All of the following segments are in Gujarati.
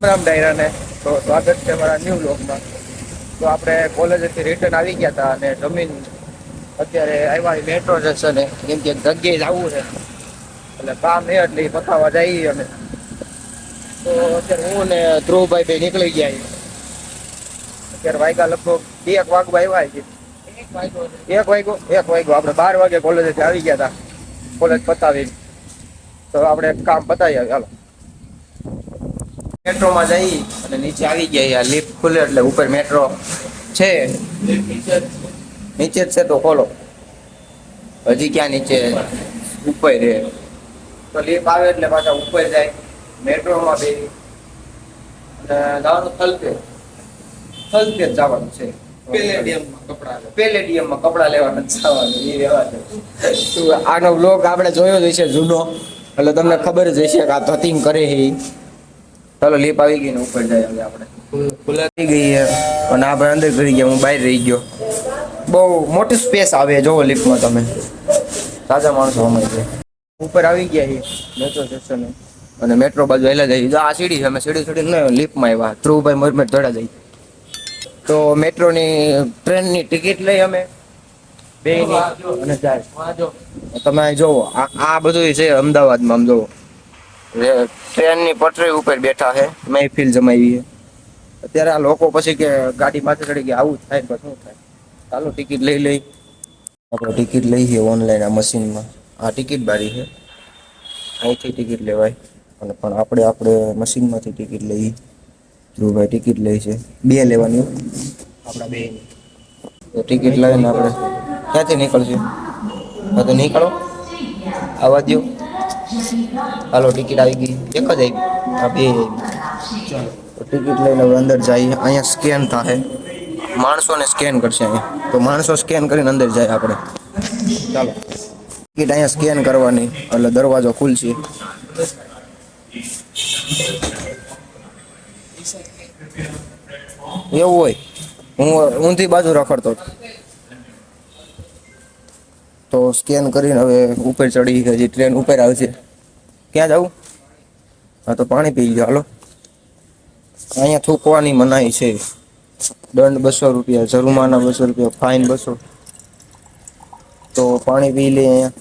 રામ ડાયરાને. તો સ્વાગત છે મારા ન્યૂ બ્લોગમાં તો આપણે કોલેજેથી રિટર્ન આવી ગયા હતા અને જમીન અત્યારે આવ્યા મેટ્રો સ્ટેશને કેમ કે એક જગ્યાએ જવું છે. એટલે કામ છે એટલે પતાવવા જઈએ અમે. તો અત્યારે હું ને ધ્રુવભાઈ બે નીકળી ગયા અત્યારે વાગ્યા લગભગ એક વાગવા આવ્યા છે એક વાગ્યો એક વાગ્યો. આપણે બાર વાગે કોલેજેથી આવી ગયા હતા. કોલેજ પતાવી તો આપણે કામ પતાવી આવ્યા હાલો. મેટ્રોમાં જઈ અને નીચે આવી ગયા. આ લિફ્ટ ખુલે એટલે ઉપર મેટ્રો છે. નીચે જ છે તો ખોલો. હજી ક્યાં નીચે? ઉપર રે તો લિફ્ટ આવે એટલે પાછા ઉપર જાય. મેટ્રોમાં બે. અને જવાનું થલતે થલતે જ જવાનું છે. પેલેડિયમમાં કપડા કપડા લેવાના જવાનું એ રહેવા દે. આનો બ્લોગ આપણે જોયો જ હશે જૂનો. એટલે તમને ખબર જ હશે કે આ ધતિંગ કરે છે. ચાલો લીપ આવી ગઈ ને ઉપર જાય હવે આપણે. ખુલાતી ગઈ અને આપણે અંદર કરી ગયા, હું બહાર રહી ગયો. બહુ મોટી સ્પેસ આવે જોવો લિફ્ટમાં તમે. તાજા માણસો અમે છે. ઉપર આવી ગયા છે મેટ્રો સ્ટેશન અને મેટ્રો બાજુ હેલા જઈએ આ સીડી છે, અમે સીડી સીડી ને લિફ્ટમાં આવ્યા. ધ્રુવભાઈ મરમેટ જોડા જઈ તો મેટ્રોની ટ્રેનની ટિકિટ લઈ અમે. બે અને જાય. તમે જોવો, આ બધું છે અમદાવાદમાં, આમ જોવો. ટ્રેનની પટરી ઉપર બેઠા છે. મહેફિલ જમાવી છે. અત્યારે આ લોકો પછી કે ગાડી માથે ચડી કે આવું થાય તો શું થાય? ચાલો ટિકિટ લઈ લઈ. આપણે ટિકિટ લઈ છે ઓનલાઈન આ મશીનમાં. આ ટિકિટ બારી છે. અહીંથી ટિકિટ લેવાય. અને પણ આપણે આપણે મશીનમાંથી ટિકિટ લઈ. ધ્રુવભાઈ ટિકિટ લઈ છે. બે લેવાની. આપણા બે. તો ટિકિટ લઈને આપણે ક્યાંથી નીકળશું? હા તો નીકળો. આવવા દો હાલો ટિકિટ આવી ગઈ. એક જ આવી આ બે ટિકિટ લઈને અંદર જઈએ. અહીંયા સ્કેન થાય માણસોને સ્કેન કરશે અહીંયા. તો માણસો સ્કેન કરીને અંદર જાય આપણે. ચાલો. ટિકિટ અહીંયા સ્કેન કરવાની. એટલે દરવાજો ખુલશે. એવું હોય. હું ઊંધી બાજુ રખડતો તો સ્કેન કરીને હવે ઉપર ચડી હજી ટ્રેન ઉપર આવશે. ક્યાં જવું હા, તો પાણી પી ગયો હાલો. અહીંયા થૂકવાની મનાઈ છે. દંડ બસો રૂપિયા, જરુમાના બસો રૂપિયા ફાઇન બસો. તો પાણી પી લે અહીંયા.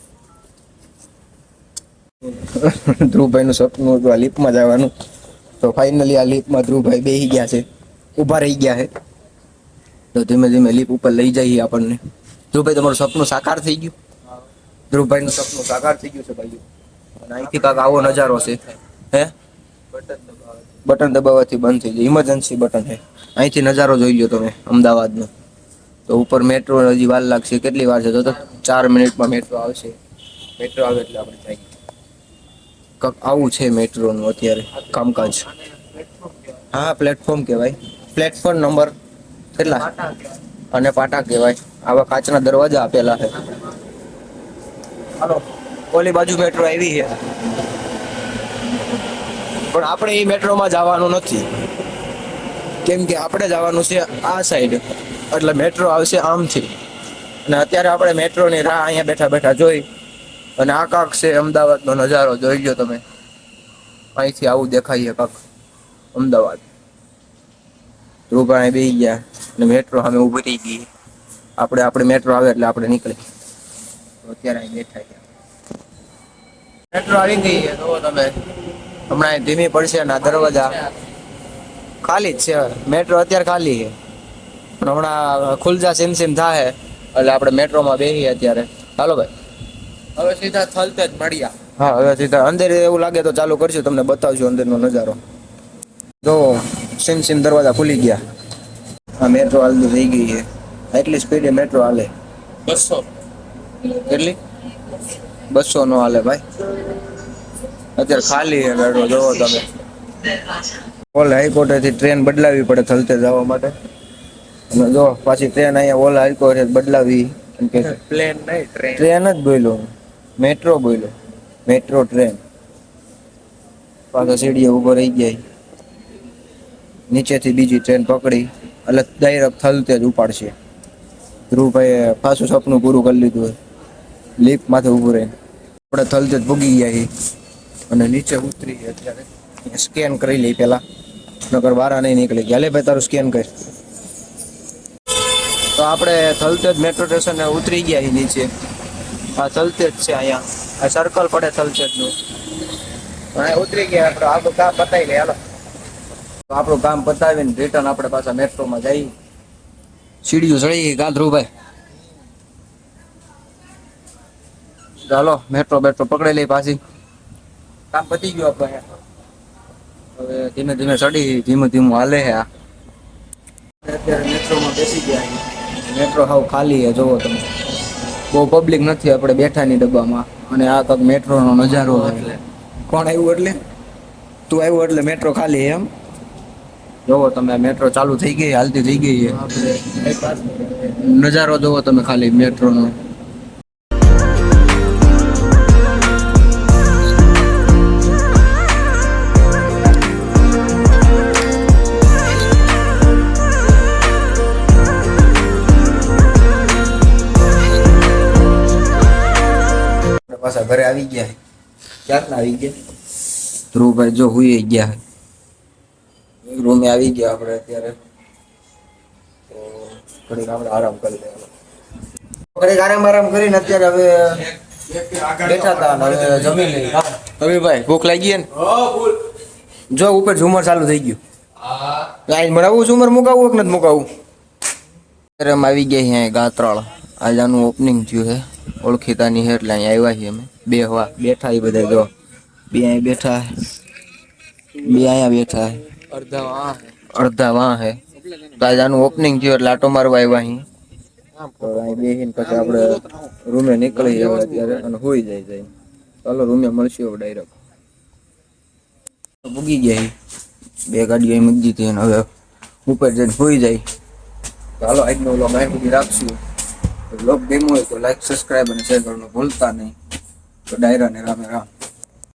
ધ્રુવભાઈનું સપનું હતું આ લિફ્ટમાં જવાનું. તો ફાઇનલી આ લિફ્ટમાં ધ્રુવભાઈ બેસી ગયા છે. ઊભા રહી ગયા છે. તો ધીમે ધીમે લિફ્ટ ઉપર લઈ જઈએ આપણને. ધ્રુવભાઈ, તમારું સપનું સાકાર થઈ ગયું? ધ્રુવભાઈનું સપનું સાકાર થઈ ગયું છે, ભાઈઓ? અહીંથી કાંક આવો નજારો છે. હે? બટન દબાવવાથી બંધ થઈ જાય. ઇમરજન્સી બટન છે. અહીંથી નજારો જોઈ લ્યો તમે, અમદાવાદનો. તો ઉપર મેટ્રો હજી વાર લાગશે. કેટલી વાર છે? તો ચાર મિનિટમાં મેટ્રો આવશે. મેટ્રો આવે એટલે આપણે જઈએ. કંઈક આવું છે મેટ્રોનું અત્યારે કામકાજ. હા પ્લેટફોર્મ કહેવાય. પ્લેટફોર્મ નંબર કેટલા? અને પાટા કહેવાય. આવા કાચના દરવાજા આપેલા છે. હાલો ઓલી બાજુ મેટ્રો આવી છે. પણ આપણે એ મેટ્રોમાં જવાનું નથી. કેમ કે આપણે જવાનું છે આ સાઈડ એટલે મેટ્રો આવશે આમથી. અને અત્યારે આપણે મેટ્રોની રાહ અહીંયા બેઠા બેઠા જોઈ. અને આ કાંક છે અમદાવાદનો નજારો, જોઈ લો તમે. અહીંથી આવું દેખાઈએ કાંક. અમદાવાદ. રૂપાણી બેસી ગયા. અને મેટ્રો સામે ઊભી રહી ગઈ. આપણે આપણે મેટ્રો આવે એટલે આપણે નીકળી અત્યારે અહીં બેઠા છે મેટ્રો આવી ગઈ છે. જુઓ તમે. હમણાં ધીમી પડશે ના આ દરવાજા ખાલી જ છે. મેટ્રો અત્યારે ખાલી છે. પણ હમણાં ખુલજા સિમ સિમ થાય એટલે આપણે મેટ્રોમાં બેસીએ અત્યારે. ચાલો ભાઈ. હવે સીધા થલતે જ મળ્યા. હા હવે સીધા. અંદર એવું લાગે તો ચાલુ કરશું. તમને બતાવશું અંદરનો નજારો. જો સિમ સિમ દરવાજા ખુલી ગયા. હા મેટ્રો હાલતું થઈ ગઈ છે. એટલી સ્પીડે મેટ્રો હાલે. બસો. કેટલી? બસો નો હાલે ભાઈ. અત્યારે ખાલી છે ગાડો જોવો તમે. ઓલ હાઈકોર્ટેથી ટ્રેન બદલાવી પડે થલતે જવા માટે. અને જો પાછી ટ્રેન અહીંયા ઓલ હાઈકોર્ટે બદલાવી. કે પ્લેન નહીં ટ્રેન. ટ્રેન જ બોલ્યો મેટ્રો બોલ્યો મેટ્રો ટ્રેન. પાછો સીડીએ ઊભો રહી ગયા. નીચેથી બીજી ટ્રેન પકડી. એટલે ડાયરેક્ટ થલતે જ ઉપાડશે. ધ્રુવભાઈએ પાછું સપનું પૂરું કરી લીધું લીપ માથે ઊભું રહીને આપણે થલતે જ ભૂગી ગયા છીએ. અને નીચે ઉતરી અત્યારે સ્કેન કરી લઈ પહેલા. નગર વારા નહીં નીકળી. ગયા ભાઈ, તારું સ્કેન કર. તો આપણે થલતેજ મેટ્રો સ્ટેશન ઉતરી ગયા અહીં નીચે. આ થલતેજ છે અહીંયા. આ સર્કલ પડે થલતેજનું અહીંયા ઉતરી ગયા આપણે. આપણું કામ પતાવી લઈએ. હાલો. તો આપણું કામ પતાવીને રિટર્ન આપણે પાછા મેટ્રોમાં જઈએ. સીડીયું ચડી ગઈ ગાંધરુભાઈ ચાલો મેટ્રો બેટ્રો પકડી લઈ પાછી. કામ પતી ગયું આપણે હવે ધીમે ધીમે ચડી, ધીમું ધીમું હાલે હે આ. અત્યારે મેટ્રોમાં બેસી ગયા મેટ્રો હાવ ખાલી છે, જોવો તમે. બહુ પબ્લિક નથી આપણે બેઠાની ડબ્બામાં. અને આ કંઈક મેટ્રોનો નજારો એટલે કોણ આવ્યું એટલે? તું આવ્યું એટલે મેટ્રો ખાલી એમ? જોવો તમે મેટ્રો ચાલુ થઈ ગઈ હાલતી થઈ ગઈ નજારો જોવો તમે ખાલી મેટ્રોનો પાછા ઘરે આવી ગયા. ક્યારના આવી ગયા? ધ્રુવભાઈ જો હુઈ ગયા. રૂમે આવી ગયા આપણે અત્યારે. તો ઘડીક આપણે આરામ કરી લેવાનો. ઘડીક આરામ આરામ કરીને અત્યારે હવે બેઠા હતા હવે જમી લઈ. હવે ભાઈ ભૂખ લાગી ને? જો ઉપર ઝુમર ચાલુ થઈ ગયું. લાઈન મળાવું ઝુમર મુકાવું કે નથી મુકાવું? આવી ગયા અહીંયા ગાત્રાળ. આજ આનું ઓપનિંગ થયું છે. ઓળખીતાની છે એટલે અહીંયા આવ્યા છીએ અમે. બે હવા બેઠા એ બધા જો. બે અહીંયા બેઠા છે. બે અહીંયા બેઠા છે. અડધા આ હે અડધા વાં હે તો આજ આનું ઓપનિંગ થયું એટલે આટો મારવા આવ્યા અહીં તો અહીં બેસીને પછી આપણે રૂમે નીકળી જઈએ અત્યારે અને હોઈ જાય જાય ચાલો રૂમે મળશે હવે ડાયરેક્ટ ભૂગી ગયા અહીં. બે ગાડીઓ અહીં મૂકી દીધી અને હવે ઉપર જઈને હોઈ જાય. ચાલો આજનો વ્લોગ અહીં સુધી રાખશું. વ્લોગ ગમ્યો હોય તો લાઈક સબસ્ક્રાઈબ અને શેર કરવાનું ભૂલતા નહીં. તો ડાયરા ને રામે રામ.